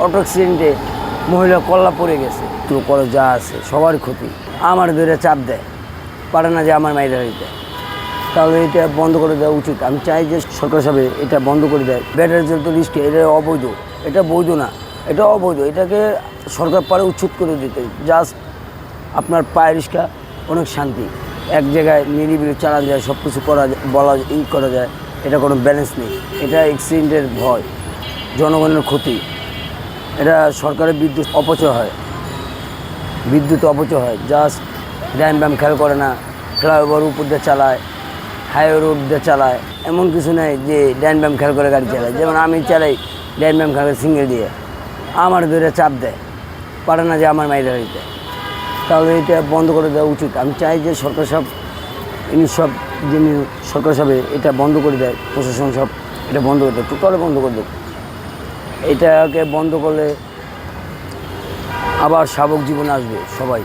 Auto অ্যাক্সিডেন্টে মহিলা কল্লা পড়ে গেছে। তো করে যা আছে, সবার ক্ষতি। আমার ধরে চাপ দেয়। পারে না যে আমার মাইরা দিতে। তাহলে এটা বন্ধ করে দেওয়া উচিত। আমি চাই যে সরকার সাহেব এটা বন্ধ করে দেয়। ব্যাটারি জল তো রিস্ক এটা অবৈধ। এটা বৈধ না। এটা অবৈধ। এটাকে সরকার পারে উচ্ছেদ করে দিতে। জাস্ট আপনার পায়ে রিক্সা অনেক শান্তি। এক জায়গায় নিরিবিলি চালানো যায় সব কিছু করা বলা ই করা যায়। এটা কোনো ব্যালেন্স নেই। এটা অ্যাক্সিডেন্টের ভয়। জনগণের ক্ষতি। এটা সরকারের বিদ্যুৎ অপচয় হয়। বিদ্যুৎ অপচয় হয়। জাস্ট ড্যাম ব্যাম খেয়াল করে না। ফ্লাইওভার উপর দিয়ে চালায়, হাইওয়ে রোড দিয়ে চালায়। এমন কিছু নেই যে ড্যান ব্যাম খেয়াল করে গাড়ি চালায়। যেমন আমি চালাই ড্যান ব্যাম খেয়াল সিঙ্গেল দিয়ে। আমার ধরে চাপ দেয়। পারে না যে আমার মাইরা দিতে তাহলে এটা বন্ধ করে দেওয়া উচিত। আমি চাই যে সরকার সব, ইনি সব যিনি সরকার সবে এটা বন্ধ করে দেয়, প্রশাসন সব এটা বন্ধ করে দেয়। টোটালে বন্ধ করে দেয় এটাকে বন্ধ করলে আবার শাবক জীবন আসবে সবাই।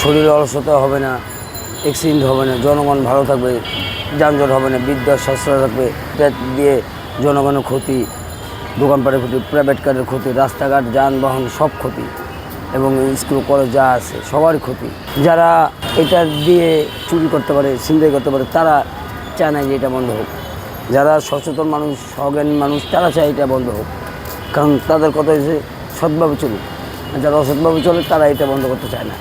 শরীরে অলসতা হবে না অ্যাক্সিডেন্ট হবে না, জনগণ ভালো থাকবে, যানজট হবে না বিদ্যা সাশ্রয় থাকবে। এটা দিয়ে জনগণের ক্ষতি, দোকানপাটের ক্ষতি প্রাইভেট কারের ক্ষতি, রাস্তাঘাট, যানবাহন সব ক্ষতি এবং স্কুল, কলেজ যা আছে সবার ক্ষতি। যারা এটা দিয়ে চুরি করতে পারে, ছিনতাই করতে পারে, তারা চায় না যে এটা বন্ধ হোক। যারা সচেতন মানুষ, সজ্ঞান মানুষ, তারা চায় এটা বন্ধ হোক। কারণ তাদের কথা হচ্ছে সৎভাবে চলুক। যারা অসৎভাবে চলে, তারা এটা বন্ধ করতে চায় না।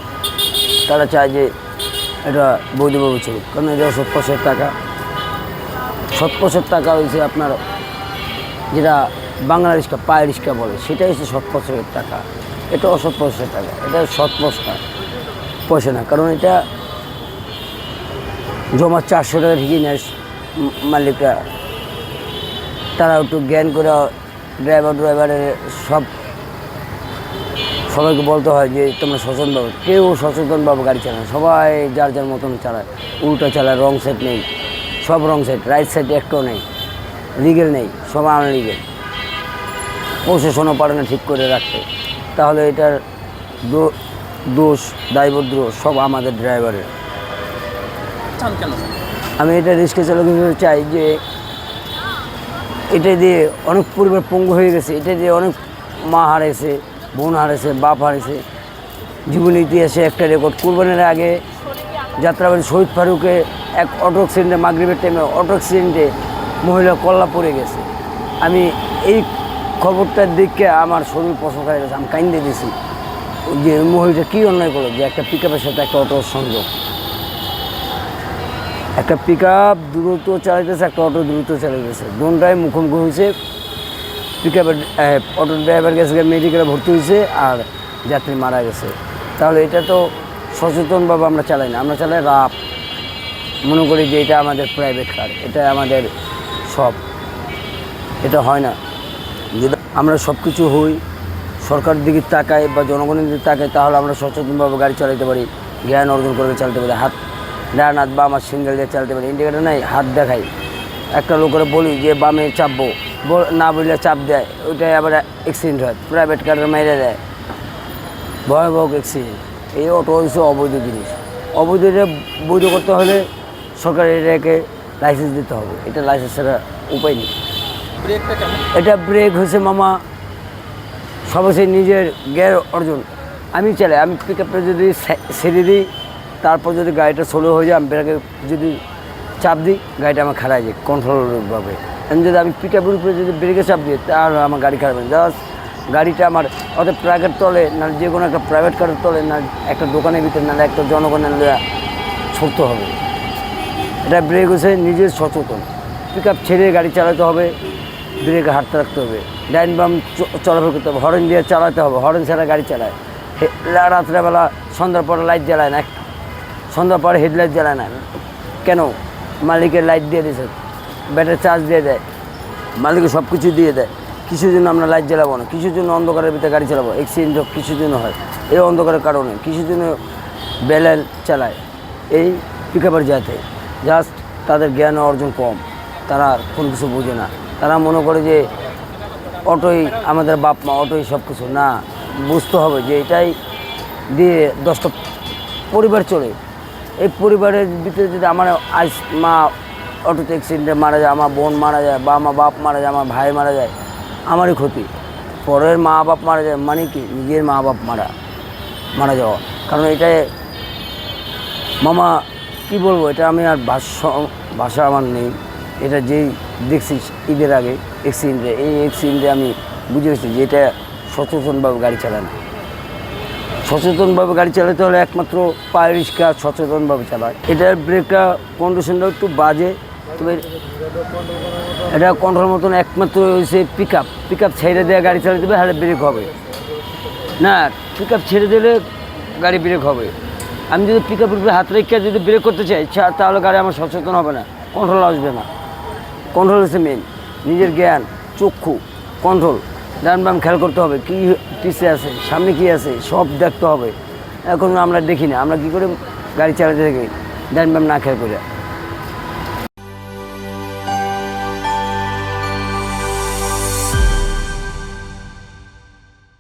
তারা চায় যে এটা বৈধভাবে চলুক। কারণ এটা সৎ পয়সার টাকা, সৎ পয়সার টাকা হয়েছে আপনার যেটা বাংলা রিক্সা, পায়ে রিক্সা বলে, সেটাই হচ্ছে সৎ পয়সার টাকা। এটা অসৎ টাকা। এটা সৎ পয়সা পয়সা না। কারণ এটা জমা চারশো টাকা ঠিকই নেয় মালিকরা। তারা একটু জ্ঞান করে ড্রাইভার ড্রাইভারের সব সবাইকে বলতে হয় যে, তোমরা সচেতনভাবে কেউ সচেতনভাবে গাড়ি চালায় সবাই যার যার মতন চালায়। উল্টো চালায় রং সাইড নেই। সব রং সাইড রাইট সাইড একটাও নেই। লিগেল নেই, সব আনলিগেল প্রশাসনও পারে না ঠিক করে রাখতে। তাহলে এটার দোষ দায়বদ্র সব আমাদের ড্রাইভারের কেন? আমি এটা রিক্সা চালক হিসেবে চাই যে এটা দিয়ে অনেক পরিবার পঙ্গু হয়ে গেছে, এটা দিয়ে অনেক মা হারাইছে, বোন হারাইছে, বাপ হারাইছে। জীবন ইতিহাসে একটা রেকর্ড কুরবানের আগে যাত্রাবাড়ি শহীদ ফারুকে এক অটো অ্যাক্সিডেন্টে মাগরীবের টাইমে অটো অ্যাক্সিডেন্টে মহিলা কল্লা পড়ে গেছে। আমি এই খবরটার দিককে আমার শরীর পছন্দ হয়ে গেছে, আমি কাইন্দে দিছি। যে মহিলাটা কী অন্যায় করল? যে একটা পিক সাথে একটা অটোর সংযোগ। একটা পিক আপ দ্রুত চালাইতেছে, একটা অটো দ্রুত চালাইতেছে। দুটাই মুখোমুখি হয়েছে। পিক আপের অটো ড্রাইভার গেছে মেডিকেলে ভর্তি হয়েছে আর যাত্রী মারা গেছে। তাহলে এটা তো সচেতনভাবে আমরা চালাই না। আমরা চালাই রাপ মনে করি যে এটা আমাদের প্রাইভেট কার এটা আমাদের সব। এটা হয় না। যদি আমরা সব কিছু হই, সরকারের দিকে তাকাই বা জনগণের দিকে তাকাই, তাহলে আমরা সচেতনভাবে গাড়ি চালাতে পারি, জ্ঞান অর্জন করে চালাতে পারি। হাত ডান হাত বা আমার সিঙ্গেল দিয়ে চালাতে পারি। ইন্ডিকেটার নাই হাত দেখাই। একটা লোকের বলি যে বামে চাপবো। না বললে চাপ দেয়। ওইটাই আবার অ্যাক্সিডেন্ট হয়। প্রাইভেট কারের মেরে দেয়। ভয়াবহ অ্যাক্সিডেন্ট এই অটো হচ্ছে অবৈধ জিনিস। অবৈধ বৈধ করতে হলে সরকার এটাকে লাইসেন্স দিতে হবে। এটা লাইসেন্স ছাড়া উপায় নেই। এটা ব্রেক হয়েছে মামা সবচেয়ে নিজের জ্ঞান অর্জন। আমি চালাই আমি পিক আপটা যদি ছেড়ে দিই তারপর যদি গাড়িটা স্লো হয়ে যায়, আমি ব্রেকে যদি চাপ দিই, গাড়িটা আমার খারাপ যায় কন্ট্রোলভাবে যদি, আমি পিক আপের উপরে যদি ব্রেকে চাপ দিই, তাহলে আমার গাড়ি খারাপ হয় জাস্ট গাড়িটা আমার অর্থাৎ প্রাইভেট তলে, না যে কোনো একটা প্রাইভেট কারের তলে, না একটা দোকানের ভিতরে, না একটা জনগণের ছুটতে হবে। এটা ব্রেক হচ্ছে নিজের সচেতন। পিক আপ ছেড়ে গাড়ি চালাতে হবে, ব্রেকে হাঁটতে রাখতে হবে। ডাইন বাম চলাফেরা করতে হবে। হরেন দিয়ে চালাতে হবে। হরেন ছাড়া গাড়ি চালায় রাত্রেবেলা সন্ধ্যার পরে লাইট জ্বালায় না। সন্ধ্যার পরে হেডলাইট জ্বালায় না। কেন? মালিকের লাইট দিয়ে দিয়েছে ব্যাটারি চার্জ দিয়ে দেয়। মালিকে সব কিছু দিয়ে দেয়। কিছুর জন্য আমরা লাইট জ্বালাবো না। কিছুর জন্য অন্ধকারের ভিতরে গাড়ি চালাবো। অ্যাক্সিডেন্ট হোক কিছুর জন্য হয়। এই অন্ধকারের কারণে। কিছুর জন্য বেলাল চালায়। এই পিক আপের যাতে জাস্ট তাদের জ্ঞান অর্জন কম। তারা কোনো কিছু বোঝে না। তারা মনে করে যে অটোই আমাদের বাপ মা, অটোই সব কিছু না, বুঝতে হবে যে এটাই দিয়ে দশটা পরিবার চলে। এই পরিবারের ভিতরে যদি আমার আজ মা অটোতে অ্যাক্সিডেন্টে মারা যায়, আমার বোন মারা যায়, বা আমার বাপ মারা যায়, আমার ভাই মারা যায়, আমারই ক্ষতি। পরের মা বাপ মারা যায় মানে কি? নিজের মা বাপ মারা মারা যাওয়া। কারণ এটা মামা, কি বলব? এটা আমি আর ভাষ্য, ভাষা আমার নেই। এটা যেই দেখছি ঈদের আগে অ্যাক্সিডেন্টে এই অ্যাক্সিডেন্টে আমি বুঝে গেছি যে এটা সচেতনভাবে গাড়ি চালায় না সচেতনভাবে গাড়ি চালাতে হলে একমাত্র পায়ে রিক্সা সচেতনভাবে চালায়। এটার ব্রেকটা কন্ডিশনটা একটু বাজে, তবে এটা কন্ট্রোল মতন একমাত্র হয়েছে পিক আপ পিক আপ ছেড়ে দেওয়া গাড়ি চালাতে হবে হলে ব্রেক হবে। না পিক আপ ছেড়ে দিলে গাড়ি ব্রেক হবে। আমি যদি পিক আপের হাত রেখে যদি ব্রেক করতে চাই তাহলে গাড়ি আমার সচেতন হবে না কন্ট্রোল আসবে না। কন্ট্রোল হচ্ছে মেন নিজের জ্ঞান, চক্ষু কন্ট্রোল ডান বাম খেয়াল করতে হবে, কি পিছে আছে, সামনে কি আছে, সব দেখতে হবে। এখন আমরা দেখি না, আমরা কি করে, গাড়ি চালাতে থাকি, ডান বাম না খেয়াল করে।